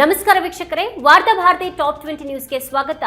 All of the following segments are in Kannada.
ನಮಸ್ಕಾರ ವೀಕ್ಷಕರೇ, ವಾರ್ತಾ ಭಾರತಿ ಟಾಪ್ ಟ್ವೆಂಟಿ ನ್ಯೂಸ್ಗೆ ಸ್ವಾಗತ.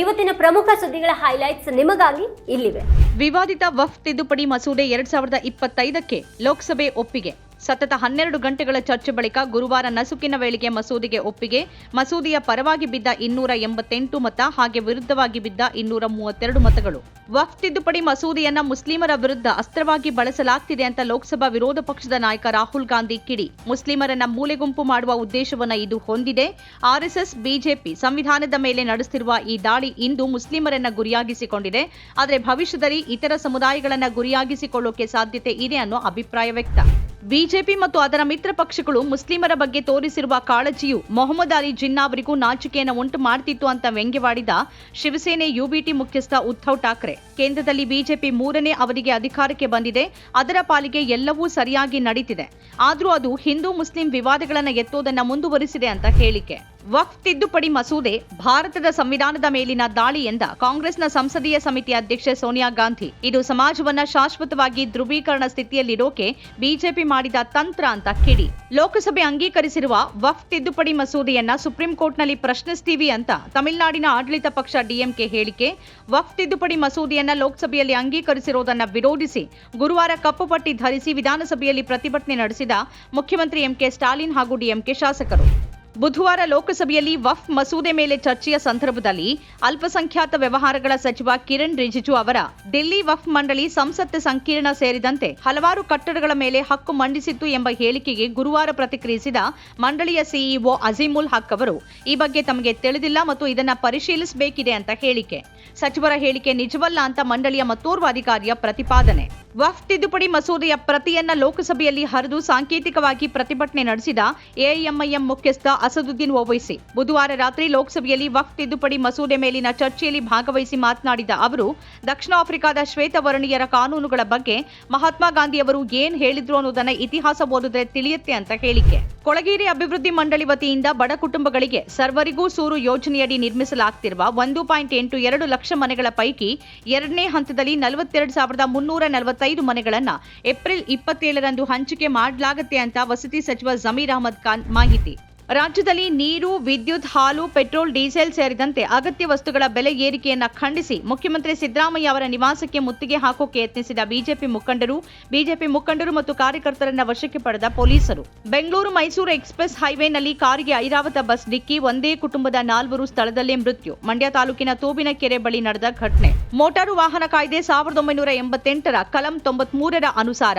ಇವತ್ತಿನ ಪ್ರಮುಖ ಸುದ್ದಿಗಳ ಹೈಲೈಟ್ಸ್ ನಿಮಗಾಗಿ ಇಲ್ಲಿವೆ. ವಿವಾದಿತ ವಫ್ ತಿದ್ದುಪಡಿ ಮಸೂದೆ ಎರಡ್ ಸಾವಿರದ ಇಪ್ಪತ್ತೈದಕ್ಕೆ ಲೋಕಸಭೆ ಒಪ್ಪಿಗೆ. ಸತತ ಹನ್ನೆರಡು ಗಂಟೆಗಳ ಚರ್ಚೆ ಬಳಿಕ ಗುರುವಾರ ನಸುಕಿನ ವೇಳೆಗೆ ಮಸೂದಿಗೆ ಒಪ್ಪಿಗೆ, ಮಸೂದಿಯ ಪರವಾಗಿ ಬಿದ್ದ ಇನ್ನೂರ ಎಂಬತ್ತೆಂಟು ಮತ ಹಾಗೆ ವಿರುದ್ಧವಾಗಿ ಬಿದ್ದ ಇನ್ನೂರ ಮೂವತ್ತೆರಡು ಮತಗಳು. ವಫ್ ತಿದ್ದುಪಡಿ ಮಸೂದೆಯನ್ನ ಮುಸ್ಲಿಮರ ವಿರುದ್ಧ ಅಸ್ತ್ರವಾಗಿ ಬಳಸಲಾಗ್ತಿದೆ ಅಂತ ಲೋಕಸಭಾ ವಿರೋಧ ಪಕ್ಷದ ನಾಯಕ ರಾಹುಲ್ ಗಾಂಧಿ ಕಿಡಿ. ಮುಸ್ಲಿಮರನ್ನ ಮೂಲೆಗುಂಪು ಮಾಡುವ ಉದ್ದೇಶವನ್ನ ಇದು ಹೊಂದಿದೆ. ಆರ್ಎಸ್ಎಸ್ ಬಿಜೆಪಿ ಸಂವಿಧಾನದ ಮೇಲೆ ನಡೆಸುತ್ತಿರುವ ಈ ದಾಳಿ ಇಂದು ಮುಸ್ಲಿಮರನ್ನ ಗುರಿಯಾಗಿಸಿಕೊಂಡಿದೆ. ಆದರೆ ಭವಿಷ್ಯದಲ್ಲಿ ಇತರ ಸಮುದಾಯಗಳನ್ನ ಗುರಿಯಾಗಿಸಿಕೊಳ್ಳೋಕೆ ಸಾಧ್ಯತೆ ಇದೆ ಅನ್ನೋ ಅಭಿಪ್ರಾಯ ವ್ಯಕ್ತ. ಬಿಜೆಪಿ ಮತ್ತು ಅದರ ಮಿತ್ರ ಪಕ್ಷಗಳು ಮುಸ್ಲಿಮರ ಬಗ್ಗೆ ತೋರಿಸಿರುವ ಕಾಳಜಿಯು ಮೊಹಮ್ಮದ್ ಅಲಿ ಜಿನ್ನಾ ಅವರಿಗೂ ನಾಚಿಕೆಯನ್ನು ಉಂಟು ಮಾಡ್ತಿತ್ತು ಅಂತ ವ್ಯಂಗ್ಯವಾಡಿದ ಶಿವಸೇನೆ ಯುಬಿಟಿ ಮುಖ್ಯಸ್ಥ ಉದ್ಧವ್ ಠಾಕ್ರೆ. ಕೇಂದ್ರದಲ್ಲಿ ಬಿಜೆಪಿ ಮೂರನೇ ಅವಧಿಗೆ ಅಧಿಕಾರಕ್ಕೆ ಬಂದಿದೆ. ಅದರ ಪಾಲಿಗೆ ಎಲ್ಲವೂ ಸರಿಯಾಗಿ ನಡೀತಿದೆ. ಆದರೂ ಅದು ಹಿಂದೂ ಮುಸ್ಲಿಂ ವಿವಾದಗಳನ್ನು ಎತ್ತೋದನ್ನ ಮುಂದುವರಿಸಿದೆ ಅಂತ ಹೇಳಿಕೆ. ವಕ್ಫ್ ತಿದ್ದುಪಡಿ ಮಸೂದೆ ಭಾರತದ ಸಂವಿಧಾನದ ಮೇಲಿನ ದಾಳಿ ಎಂದ ಕಾಂಗ್ರೆಸ್ನ ಸಂಸದೀಯ ಸಮಿತಿ ಅಧ್ಯಕ್ಷೆ ಸೋನಿಯಾ ಗಾಂಧಿ. ಇದು ಸಮಾಜವನ್ನ ಶಾಶ್ವತವಾಗಿ ಧ್ರುವೀಕರಣ ಸ್ಥಿತಿಯಲ್ಲಿಡೋಕೆ ಬಿಜೆಪಿ ಮಾಡಿದ ತಂತ್ರ ಅಂತ ಕಿಡಿ. ಲೋಕಸಭೆ ಅಂಗೀಕರಿಸಿರುವ ವಕ್ಫ್ ತಿದ್ದುಪಡಿ ಮಸೂದೆಯನ್ನ ಸುಪ್ರೀಂ ಕೋರ್ಟ್ನಲ್ಲಿ ಪ್ರಶ್ನಿಸ್ತೀವಿ ಅಂತ ತಮಿಳುನಾಡಿನ ಆಡಳಿತ ಪಕ್ಷ ಡಿಎಂಕೆ ಹೇಳಿಕೆ. ವಕ್ಫ್ ತಿದ್ದುಪಡಿ ಮಸೂದೆಯನ್ನ ಲೋಕಸಭೆಯಲ್ಲಿ ಅಂಗೀಕರಿಸಿರುವುದನ್ನ ವಿರೋಧಿಸಿ ಗುರುವಾರ ಕಪ್ಪು ಪಟ್ಟಿ ಧರಿಸಿ ವಿಧಾನಸಭೆಯಲ್ಲಿ ಪ್ರತಿಭಟನೆ ನಡೆಸಿದ ಮುಖ್ಯಮಂತ್ರಿ ಎಂಕೆ ಸ್ಟಾಲಿನ್ ಹಾಗೂ ಡಿಎಂಕೆ ಶಾಸಕರು. ಬುಧವಾರ ಲೋಕಸಭೆಯಲ್ಲಿ ವಫ್ ಮಸೂದೆ ಮೇಲೆ ಚರ್ಚೆಯ ಸಂದರ್ಭದಲ್ಲಿ ಅಲ್ಪಸಂಖ್ಯಾತ ವ್ಯವಹಾರಗಳ ಸಚಿವ ಕಿರಣ್ ರಿಜಿಜು ಅವರ ದಿಲ್ಲಿ ವಫ್ ಮಂಡಳಿ ಸಂಸತ್ ಸಂಕೀರ್ಣ ಸೇರಿದಂತೆ ಹಲವಾರು ಕಟ್ಟಡಗಳ ಮೇಲೆ ಹಕ್ಕು ಮಂಡಿಸಿತ್ತು ಎಂಬ ಹೇಳಿಕೆಗೆ ಗುರುವಾರ ಪ್ರತಿಕ್ರಿಯಿಸಿದ ಮಂಡಳಿಯ ಸಿಇಒ ಅಜೀಮುಲ್ ಹಕ್ ಅವರು, ಈ ಬಗ್ಗೆ ತಮಗೆ ತಿಳಿದಿಲ್ಲ ಮತ್ತು ಇದನ್ನು ಪರಿಶೀಲಿಸಬೇಕಿದೆ ಅಂತ ಹೇಳಿಕೆ. ಸಚಿವರ ಹೇಳಿಕೆ ನಿಜವಲ್ಲ ಅಂತ ಮಂಡಳಿಯ ಮತ್ತೋರ್ವ ಅಧಿಕಾರಿಯ ಪ್ರತಿಪಾದನೆ. ವಫ್ ತಿದ್ದುಪಡಿ ಮಸೂದೆಯ ಪ್ರತಿಯನ್ನ ಲೋಕಸಭೆಯಲ್ಲಿ ಹರಿದು ಸಾಂಕೇತಿಕವಾಗಿ ಪ್ರತಿಭಟನೆ ನಡೆಸಿದ ಎಐಎಂಐಎಂ ಮುಖ್ಯಸ್ಥ ಅಸದುದ್ದೀನ್ ಓವೈಸಿ ಬುಧವಾರ ರಾತ್ರಿ ಲೋಕಸಭೆಯಲ್ಲಿ ವಕ್ಫ್ ತಿದ್ದುಪಡಿ ಮಸೂದೆ ಮೇಲಿನ ಚರ್ಚೆಯಲ್ಲಿ ಭಾಗವಹಿಸಿ ಮಾತನಾಡಿದ ಅವರು, ದಕ್ಷಿಣ ಆಫ್ರಿಕಾದ ಶ್ವೇತವರ್ಣೀಯರ ಕಾನೂನುಗಳ ಬಗ್ಗೆ ಮಹಾತ್ಮ ಗಾಂಧಿ ಅವರು ಏನ್ ಹೇಳಿದ್ರು ಅನ್ನೋದನ್ನ ಇತಿಹಾಸ ಓದಿದ್ರೆ ತಿಳಿಯುತ್ತೆ ಅಂತ ಹೇಳಿಕೆ. ಕೊಳಗೇರಿ ಅಭಿವೃದ್ಧಿ ಮಂಡಳಿ ವತಿಯಿಂದ ಬಡ ಕುಟುಂಬಗಳಿಗೆ ಸರ್ವರಿಗೂ ಸೂರು ಯೋಜನೆಯಡಿ ನಿರ್ಮಿಸಲಾಗ್ತಿರುವ ಒಂದು ಪಾಯಿಂಟ್ ಎಂಟು ಎರಡು ಲಕ್ಷ ಮನೆಗಳ ಪೈಕಿ ಎರಡನೇ ಹಂತದಲ್ಲಿ ನಲವತ್ತೆರಡು ಸಾವಿರದ ಮುನ್ನೂರ ನಲವತ್ತೈದು ಮನೆಗಳನ್ನು ಏಪ್ರಿಲ್ ಇಪ್ಪತ್ತೇಳರಂದು ಹಂಚಿಕೆ ಮಾಡಲಾಗುತ್ತೆ ಅಂತ ವಸತಿ ಸಚಿವ ಜಮೀರ್ ಅಹಮದ್ ಖಾನ್ ಮಾಹಿತಿ. ರಾಜ್ಯದಲ್ಲಿ ನೀರು, ವಿದ್ಯುತ್, ಹಾಲು, ಪೆಟ್ರೋಲ್, ಡೀಸೆಲ್ ಸೇರಿದಂತೆ ಅಗತ್ಯ ವಸ್ತುಗಳ ಬೆಲೆ ಏರಿಕೆಯನ್ನ ಖಂಡಿಸಿ ಮುಖ್ಯಮಂತ್ರಿ ಸಿದ್ದರಾಮಯ್ಯ ಅವರ ನಿವಾಸಕ್ಕೆ ಮುತ್ತಿಗೆ ಹಾಕೋಕೆ ಯತ್ನಿಸಿದ ಬಿಜೆಪಿ ಮುಖಂಡರು ಬಿಜೆಪಿ ಮುಖಂಡರು ಮತ್ತು ಕಾರ್ಯಕರ್ತರನ್ನ ವಶಕ್ಕೆ ಪಡೆದ ಪೊಲೀಸರು. ಬೆಂಗಳೂರು ಮೈಸೂರು ಎಕ್ಸ್ಪ್ರೆಸ್ ಹೈವೇನಲ್ಲಿ ಕಾರಿಗೆ ಐರಾವತ ಬಸ್ ಡಿಕ್ಕಿ, ಒಂದೇ ಕುಟುಂಬದ ನಾಲ್ವರು ಸ್ಥಳದಲ್ಲೇ ಮೃತ್ಯು. ಮಂಡ್ಯ ತಾಲೂಕಿನ ತೋಬಿನ ಕೆರೆ ಬಳಿ ನಡೆದ ಘಟನೆ. ಮೋಟಾರು ವಾಹನ ಕಾಯ್ದೆ ಸಾವಿರದ ಒಂಬೈನೂರ ಎಂಬತ್ತೆಂಟರ ಕಲಂ ತೊಂಬತ್ಮೂರರ ಅನುಸಾರ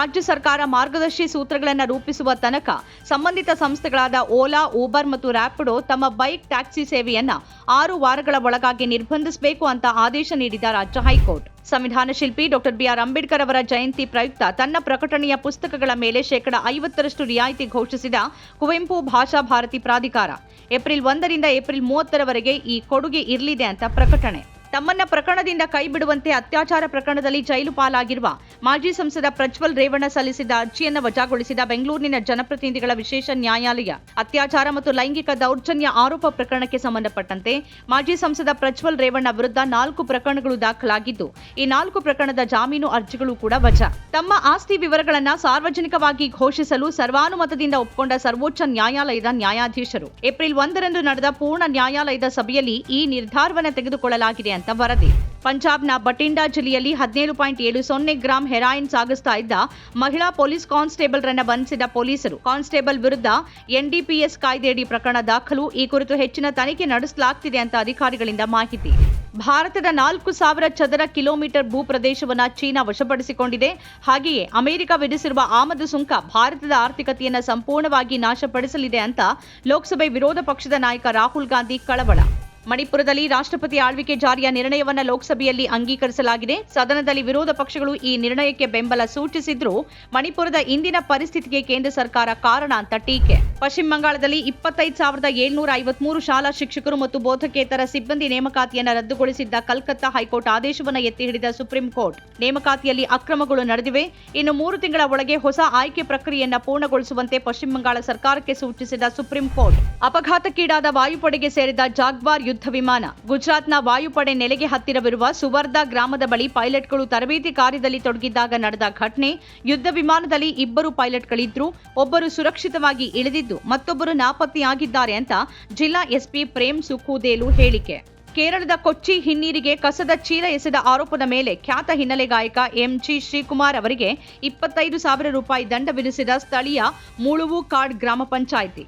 ರಾಜ್ಯ ಸರ್ಕಾರ ಮಾರ್ಗದರ್ಶಿ ಸೂತ್ರಗಳನ್ನು ರೂಪಿಸುವ ತನಕ ಸಂಬಂಧಿತ ಸಂಸ್ಥೆಗಳಾದ ಓಲಾ, ಊಬರ್ ಮತ್ತು ರ್ಯಾಪಿಡೋ ತಮ್ಮ ಬೈಕ್, ಟ್ಯಾಕ್ಸಿ ಸೇವೆಯನ್ನ ಆರು ವಾರಗಳ ಒಳಗಾಗಿ ನಿರ್ಬಂಧಿಸಬೇಕು ಅಂತ ಆದೇಶ ನೀಡಿದ ರಾಜ್ಯ ಹೈಕೋರ್ಟ್. ಸಂವಿಧಾನ ಶಿಲ್ಪಿ ಡಾಕ್ಟರ್ ಬಿಆರ್ ಅಂಬೇಡ್ಕರ್ ಅವರ ಜಯಂತಿ ಪ್ರಯುಕ್ತ ತನ್ನ ಪ್ರಕಟಣೆಯ ಪುಸ್ತಕಗಳ ಮೇಲೆ ಶೇಕಡ ಐವತ್ತರಷ್ಟು ರಿಯಾಯಿತಿ ಘೋಷಿಸಿದ ಕುವೆಂಪು ಭಾಷಾ ಭಾರತಿ ಪ್ರಾಧಿಕಾರ. ಏಪ್ರಿಲ್ ಒಂದರಿಂದ ಏಪ್ರಿಲ್ ಮೂವತ್ತರವರೆಗೆ ಈ ಕೊಡುಗೆ ಇರಲಿದೆ ಅಂತ ಪ್ರಕಟಣೆ. ತಮ್ಮನ್ನ ಪ್ರಕರಣದಿಂದ ಕೈಬಿಡುವಂತೆ ಅತ್ಯಾಚಾರ ಪ್ರಕರಣದಲ್ಲಿ ಜೈಲು ಪಾಲಾಗಿರುವ ಮಾಜಿ ಸಂಸದ ಪ್ರಜ್ವಲ್ ರೇವಣ್ಣ ಸಲ್ಲಿಸಿದ್ದ ಅರ್ಜಿಯನ್ನು ವಜಾಗೊಳಿಸಿದ ಬೆಂಗಳೂರಿನ ಜನಪ್ರತಿನಿಧಿಗಳ ವಿಶೇಷ ನ್ಯಾಯಾಲಯ, ಅತ್ಯಾಚಾರ ಮತ್ತು ಲೈಂಗಿಕ ದೌರ್ಜನ್ಯ ಆರೋಪ ಪ್ರಕರಣಕ್ಕೆ ಸಂಬಂಧಪಟ್ಟಂತೆ ಮಾಜಿ ಸಂಸದ ಪ್ರಜ್ವಲ್ ರೇವಣ್ಣ ವಿರುದ್ಧ ನಾಲ್ಕು ಪ್ರಕರಣಗಳು ದಾಖಲಾಗಿದ್ದು, ಈ ನಾಲ್ಕು ಪ್ರಕರಣದ ಜಾಮೀನು ಅರ್ಜಿಗಳು ಕೂಡ ವಜಾ. ತಮ್ಮ ಆಸ್ತಿ ವಿವರಗಳನ್ನು ಸಾರ್ವಜನಿಕವಾಗಿ ಘೋಷಿಸಲು ಸರ್ವಾನುಮತದಿಂದ ಒಪ್ಪಿಕೊಂಡ ಸರ್ವೋಚ್ಚ ನ್ಯಾಯಾಲಯದ ನ್ಯಾಯಾಧೀಶರು. ಏಪ್ರಿಲ್ ಒಂದರಂದು ನಡೆದ ಪೂರ್ಣ ನ್ಯಾಯಾಲಯದ ಸಭೆಯಲ್ಲಿ ಈ ನಿರ್ಧಾರವನ್ನು ತೆಗೆದುಕೊಳ್ಳಲಾಗಿದೆ ಅಂತ ವರದಿ. ಪಂಜಾಬ್ನ ಬಟಿಂಡಾ ಜಿಲ್ಲೆಯಲ್ಲಿ ಹದಿನೇಳು ಪಾಯಿಂಟ್ ಏಳು ಸೊನ್ನೆ ಗ್ರಾಂ ಹೆರಾಯಿನ್ ಸಾಗಿಸ್ತಾ ಇದ್ದ ಮಹಿಳಾ ಪೊಲೀಸ್ ಕಾನ್ಸ್ಟೇಬಲ್ ರನ್ನ ಬಂಧಿಸಿದ ಪೊಲೀಸರು. ಕಾನ್ಸ್ಟೇಬಲ್ ವಿರುದ್ಧ ಎನ್ಡಿಪಿಎಸ್ ಕಾಯ್ದೆಯಡಿ ಪ್ರಕರಣ ದಾಖಲು. ಈ ಕುರಿತು ಹೆಚ್ಚಿನ ತನಿಖೆ ನಡೆಸಲಾಗ್ತಿದೆ ಅಂತ ಅಧಿಕಾರಿಗಳಿಂದ ಮಾಹಿತಿ. ಭಾರತದ ನಾಲ್ಕು ಸಾವಿರ ಚದರ ಕಿಲೋಮೀಟರ್ ಭೂ ಪ್ರದೇಶವನ್ನು ಚೀನಾ ವಶಪಡಿಸಿಕೊಂಡಿದೆ. ಹಾಗೆಯೇ ಅಮೆರಿಕ ವಿಧಿಸಿರುವ ಆಮದು ಸುಂಕ ಭಾರತದ ಆರ್ಥಿಕತೆಯನ್ನು ಸಂಪೂರ್ಣವಾಗಿ ನಾಶಪಡಿಸಲಿದೆ ಅಂತ ಲೋಕಸಭೆ ವಿರೋಧ ಪಕ್ಷದ ನಾಯಕ ರಾಹುಲ್ ಗಾಂಧಿ ಕಳವಳ. ಮಣಿಪುರದಲ್ಲಿ ರಾಷ್ಟ್ರಪತಿ ಆಳ್ವಿಕೆ ಜಾರಿಯ ನಿರ್ಣಯವನ್ನು ಲೋಕಸಭೆಯಲ್ಲಿ ಅಂಗೀಕರಿಸಲಾಗಿದೆ. ಸದನದಲ್ಲಿ ವಿರೋಧ ಪಕ್ಷಗಳು ಈ ನಿರ್ಣಯಕ್ಕೆ ಬೆಂಬಲ ಸೂಚಿಸಿದ್ರೂ ಮಣಿಪುರದ ಇಂದಿನ ಪರಿಸ್ಥಿತಿಗೆ ಕೇಂದ್ರ ಸರ್ಕಾರ ಕಾರಣ ಅಂತ ಟೀಕೆ. ಪಶ್ಚಿಮ ಬಂಗಾಳದಲ್ಲಿ ಇಪ್ಪತ್ತೈದು ಸಾವಿರದ ಏಳ್ನೂರ ಐವತ್ಮೂರು ಶಾಲಾ ಶಿಕ್ಷಕರು ಮತ್ತು ಬೋಧಕೇತರ ಸಿಬ್ಬಂದಿ ನೇಮಕಾತಿಯನ್ನು ರದ್ದುಗೊಳಿಸಿದ್ದ ಕಲ್ಕತ್ತಾ ಹೈಕೋರ್ಟ್ ಆದೇಶವನ್ನು ಎತ್ತಿ ಹಿಡಿದ ಸುಪ್ರೀಂ ಕೋರ್ಟ್. ನೇಮಕಾತಿಯಲ್ಲಿ ಅಕ್ರಮಗಳು ನಡೆದಿವೆ. ಇನ್ನು ಮೂರು ತಿಂಗಳ ಒಳಗೆ ಹೊಸ ಆಯ್ಕೆ ಪ್ರಕ್ರಿಯೆಯನ್ನು ಪೂರ್ಣಗೊಳಿಸುವಂತೆ ಪಶ್ಚಿಮ ಬಂಗಾಳ ಸರ್ಕಾರಕ್ಕೆ ಸೂಚಿಸಿದ ಸುಪ್ರೀಂ ಕೋರ್ಟ್. ಅಪಘಾತಕ್ಕೀಡಾದ ವಾಯುಪಡೆಗೆ ಸೇರಿದ ಜಾಗ್ವಾರ್ ಯುದ್ಧ ವಿಮಾನ. ಗುಜರಾತ್ನ ವಾಯುಪಡೆ ನೆಲೆಗೆ ಹತ್ತಿರವಿರುವ ಸುವರ್ಧಾ ಗ್ರಾಮದ ಬಳಿ ಪೈಲಟ್ಗಳು ತರಬೇತಿ ಕಾರ್ಯದಲ್ಲಿ ತೊಡಗಿದ್ದಾಗ ನಡೆದ ಘಟನೆ. ಯುದ್ಧ ವಿಮಾನದಲ್ಲಿ ಇಬ್ಬರು ಪೈಲಟ್ಗಳಿದ್ರು, ಒಬ್ಬರು ಸುರಕ್ಷಿತವಾಗಿ ಇಳಿದಿದ್ದು, ಮತ್ತೊಬ್ಬರು ನಾಪತ್ತೆಯಾಗಿದ್ದಾರೆ ಅಂತ ಜಿಲ್ಲಾ ಎಸ್ಪಿ ಪ್ರೇಮ್ ಸುಖೂದೇಲು ಹೇಳಿಕೆ. ಕೇರಳದ ಕೊಚ್ಚಿ ಹಿನ್ನೀರಿಗೆ ಕಸದ ಚೀಲ ಎಸೆದ ಆರೋಪದ ಮೇಲೆ ಖ್ಯಾತ ಹಿನ್ನೆಲೆ ಗಾಯಕ ಎಂಜಿ ಶ್ರೀಕುಮಾರ್ ಅವರಿಗೆ ಇಪ್ಪತ್ತೈದು ಸಾವಿರ ರೂಪಾಯಿ ದಂಡ ವಿಧಿಸಿದ ಸ್ಥಳೀಯ ಮುಳುವು ಕಾರ್ಡ್ ಗ್ರಾಮ ಪಂಚಾಯಿತಿ.